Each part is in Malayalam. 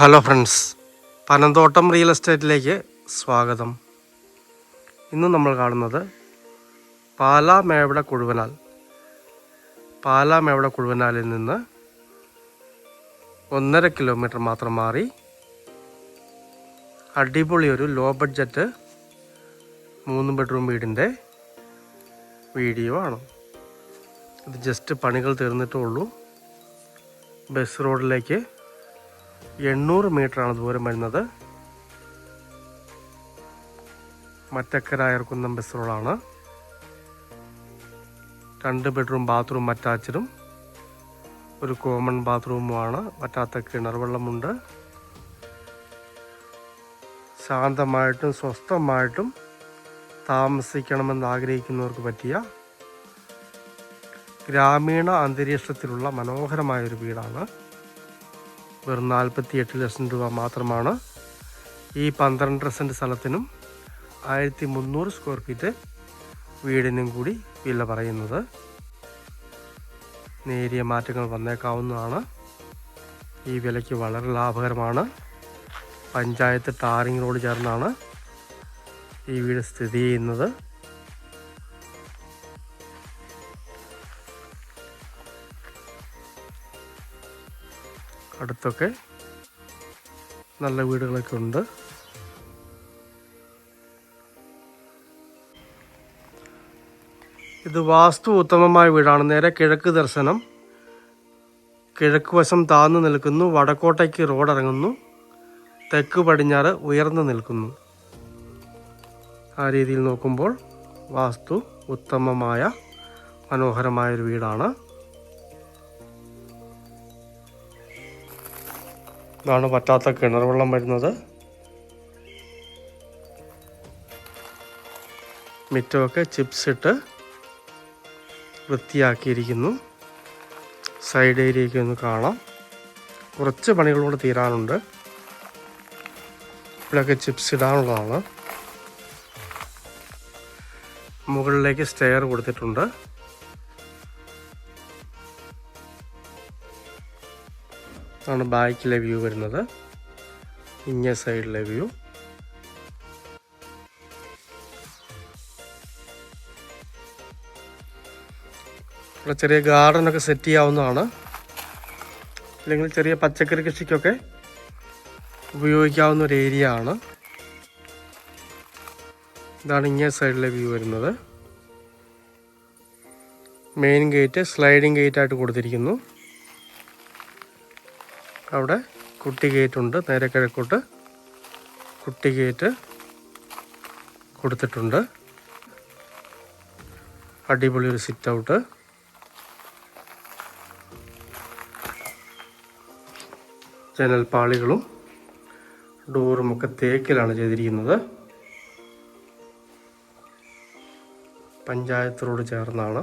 ഹലോ ഫ്രണ്ട്സ് പനന്തോട്ടം റിയൽ എസ്റ്റേറ്റിലേക്ക് സ്വാഗതം. ഇന്ന് നമ്മൾ കാണുന്നത് പാലാ മേവട കുഴുവനാൽ. പാലാ മേവട കുഴുവനാലിൽ നിന്ന് ഒന്നര കിലോമീറ്റർ മാത്രം മാറി അടിപൊളി ഒരു ലോ ബഡ്ജറ്റ് മൂന്ന് ബെഡ്റൂം വീടിന്റെ വീഡിയോ ആണ്. ഇത് ജസ്റ്റ് പണികൾ തീർന്നിട്ടേ ഉള്ളൂ. ബസ് റോഡിലേക്ക് എണ്ണൂറ് മീറ്ററാണ് ദൂരം വരുന്നത്. മറ്റക്കര അയർക്കുന്നം ബസ് രണ്ട് ബെഡ്റൂം ബാത്റൂം അറ്റാച്ചഡും. ഒരു കോമൺ ബാത്റൂമുമാണ്. കിണർ വെള്ളമുണ്ട്. ശാന്തമായിട്ടും സ്വസ്ഥമായിട്ടും താമസിക്കണമെന്ന് ആഗ്രഹിക്കുന്നവർക്ക് പറ്റിയ ഗ്രാമീണ അന്തരീക്ഷത്തിലുള്ള മനോഹരമായ ഒരു വീടാണ്. വെറും നാൽപ്പത്തി എട്ട് ലക്ഷം രൂപ മാത്രമാണ്. ഈ പന്ത്രണ്ടര സെന്റ് സ്ഥലത്തിനും ആയിരത്തി മുന്നൂറ് സ്ക്വയർ ഫീറ്റ് വീടിനും കൂടി വില പറയുന്നത്. നേരിയ മാറ്റങ്ങൾ വന്നേക്കാവുന്നതാണ്. ഈ വിലയ്ക്ക് വളരെ ലാഭകരമാണ്. പഞ്ചായത്ത് ടാറിംഗ് റോഡ് ചേർന്നാണ് ഈ വീട് സ്ഥിതി ചെയ്യുന്നത്. അടുത്തൊക്കെ നല്ല വീടുകളൊക്കെ ഉണ്ട്. ഇത് വാസ്തു ഉത്തമമായ വീടാണ്. നേരെ കിഴക്ക് ദർശനം. കിഴക്ക് വശം താഴ്ന്നു നിൽക്കുന്നു. വടക്കോട്ടേക്ക് റോഡ് ഇറങ്ങുന്നു. തെക്ക് പടിഞ്ഞാറ് ഉയർന്നു നിൽക്കുന്നു. ആ രീതിയിൽ നോക്കുമ്പോൾ വാസ്തു ഉത്തമമായ മനോഹരമായൊരു വീടാണ്. ഇതാണ് പറ്റാത്ത കിണർ വെള്ളം വരുന്നത്. മിറ്റമൊക്കെ ചിപ്സ് ഇട്ട് വൃത്തിയാക്കിയിരിക്കുന്നു. സൈഡ് ഏരിയയൊക്കെ ഒന്ന് കാണാം. കുറച്ച് പണികളോട് തീരാനുണ്ട്. ഇവിടെയൊക്കെ ചിപ്സ് ഇടാനുള്ളതാണ്. മുകളിലേക്ക് സ്റ്റെയർ കൊടുത്തിട്ടുണ്ട്. ആണ് ബാക്കിലെ വ്യൂ വരുന്നത്. ഇങ്ങേ സൈഡിലെ വ്യൂ. ചെറിയ ഗാർഡനൊക്കെ സെറ്റ് ചെയ്യാവുന്നതാണ്. അല്ലെങ്കിൽ ചെറിയ പച്ചക്കറി കൃഷിക്കൊക്കെ ഉപയോഗിക്കാവുന്ന ഒരു ഏരിയ ആണ്. ഇതാണ് ഇങ്ങേ സൈഡിലെ വ്യൂ വരുന്നത്. മെയിൻ ഗേറ്റ് സ്ലൈഡിങ് ഗേറ്റ് ആയിട്ട് കൊടുത്തിരിക്കുന്നു. അവിടെ കുട്ടി ഗേറ്റ് ഉണ്ട് നേരെ കിഴക്കോട്ട് കുട്ടി ഗേറ്റ് കൊടുത്തിട്ടുണ്ട്. അടിപൊളി ഒരു സിറ്റ് ഔട്ട് ജനൽപ്പാളികളും ഡോറും ഒക്കെ തേക്കിലാണ് ചെയ്തിരിക്കുന്നത്. പഞ്ചായത്തിനോട് ചേർന്നാണ്.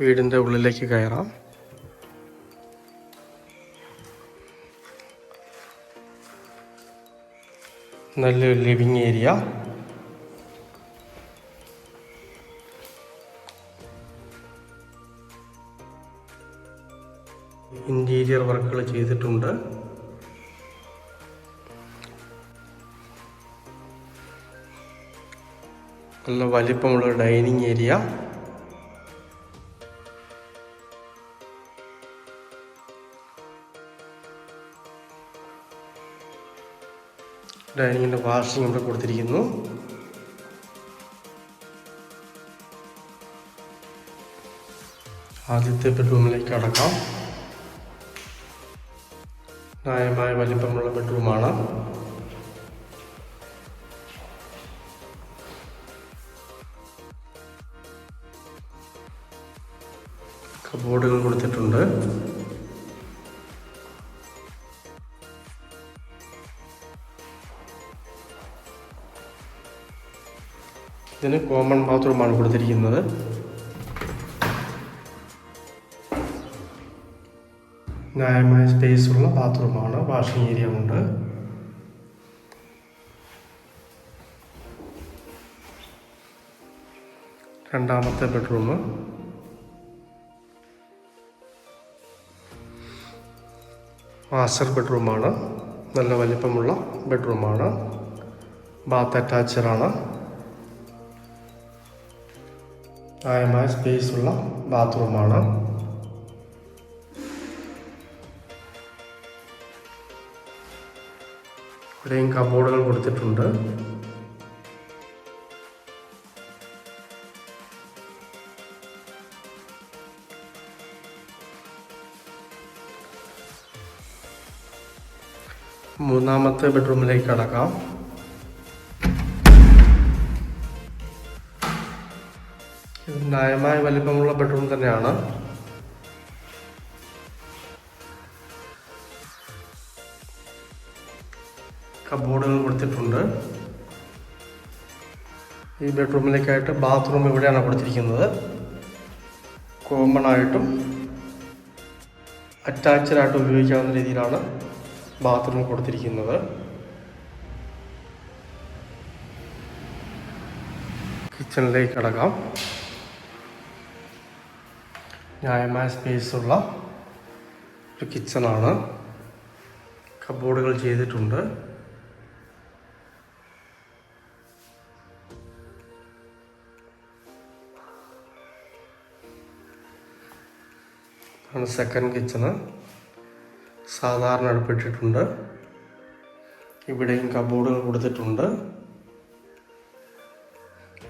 വീടിന്റെ ഉള്ളിലേക്ക് കയറാം. നല്ലൊരു ലിവിങ് ഏരിയ. ഇന്റീരിയർ വർക്കുകൾ ചെയ്തിട്ടുണ്ട്. നല്ല വലിപ്പമുള്ള ഡൈനിങ് ഏരിയ. ഡൈനിങ്ങിന്റെ വാഷിംഗ് ഇവിടെ കൊടുത്തിരിക്കുന്നു. ആദ്യത്തെ ബെഡ്റൂമിലേക്ക് അടക്കാം ന്യായമായ വലിപ്പമുള്ള ബെഡ്റൂമാണ്. കബോർഡുകൾ കൊടുത്തിട്ടുണ്ട്. ഇതിന് കോമൺ ബാത്റൂമാണ് കൊടുത്തിരിക്കുന്നത്. ന്യായമായ സ്പേസുള്ള ബാത്റൂമാണ് വാഷിംഗ് ഏരിയ ഉണ്ട്. രണ്ടാമത്തെ ബെഡ്റൂം മാസ്റ്റർ ബെഡ്റൂമാണ് നല്ല വലിപ്പമുള്ള ബെഡ്റൂമാണ് ബാത്ത് അറ്റാച്ചഡാണ് ന്യായമായ സ്പേസ് ഉള്ള ബാത്റൂമാണ് ഇവിടെയും കബോർഡുകൾ കൊടുത്തിട്ടുണ്ട്. മൂന്നാമത്തെ ബെഡ്റൂമിലേക്ക് കടക്കാം. ന്യായമായ വലിപ്പമുള്ള ബെഡ്റൂം തന്നെയാണ്. കബോർഡുകൾ കൊടുത്തിട്ടുണ്ട്. ഈ ബെഡ്റൂമിലേക്കായിട്ട് ബാത്റൂം ഇവിടെയാണ് കൊടുത്തിരിക്കുന്നത്. കോമൺ ആയിട്ടും അറ്റാച്ച്ഡ് ആയിട്ട് ഉപയോഗിക്കാവുന്ന രീതിയിലാണ് ബാത്റൂം കൊടുത്തിരിക്കുന്നത്. കിച്ചണിലേക്ക് കടക്കാം. ന്യായമായ സ്പേസുള്ള ഒരു കിച്ചണാണ് കബോർഡുകൾ ചെയ്തിട്ടുണ്ട്. സെക്കൻഡ് കിച്ചണ് സാധാരണ അടുപ്പിട്ടിട്ടുണ്ട്. ഇവിടെയും കബോർഡുകൾ കൊടുത്തിട്ടുണ്ട്.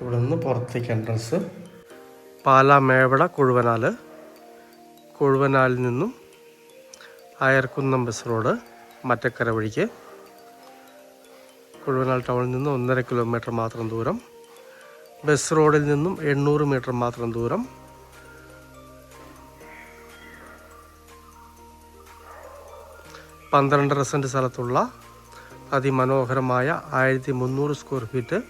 ഇവിടെ നിന്ന് പുറത്തേക്ക് എൻട്രൻസ് പാലാ മേവട കൊഴുവനാൽ. കൊഴുവനാലിൽ നിന്നും അയർക്കുന്നം ബസ് റോഡ് മറ്റക്കര വഴിക്ക്. കൊഴുവനാൽ ടൗണിൽ നിന്നും ഒന്നര കിലോമീറ്റർ മാത്രം ദൂരം. ബസ് റോഡിൽ നിന്നും എണ്ണൂറ് മീറ്റർ മാത്രം ദൂരം. പന്ത്രണ്ടര സെന്റ് സ്ഥലത്തുള്ള അതിമനോഹരമായ ആയിരത്തി മുന്നൂറ് സ്ക്വയർ ഫീറ്റ്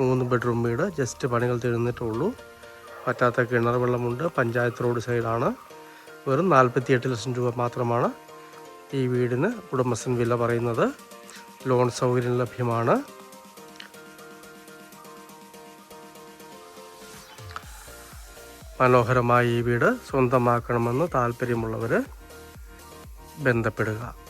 മൂന്ന് ബെഡ്റൂം വീട്. ജസ്റ്റ് പണികൾ തീർന്നിട്ടുള്ളൂ പറ്റാത്ത കിണർ വെള്ളമുണ്ട്. പഞ്ചായത്ത് റോഡ് സൈഡാണ്. വെറും നാൽപ്പത്തി എട്ട് ലക്ഷം രൂപ മാത്രമാണ് ഈ വീടിന് ഉടമസ്ഥൻ വില പറയുന്നത്. ലോൺ സൗകര്യം ലഭ്യമാണ്. മനോഹരമായ ഈ വീട് സ്വന്തമാക്കണമെന്ന് താല്പര്യമുള്ളവർ ബന്ധപ്പെടുക.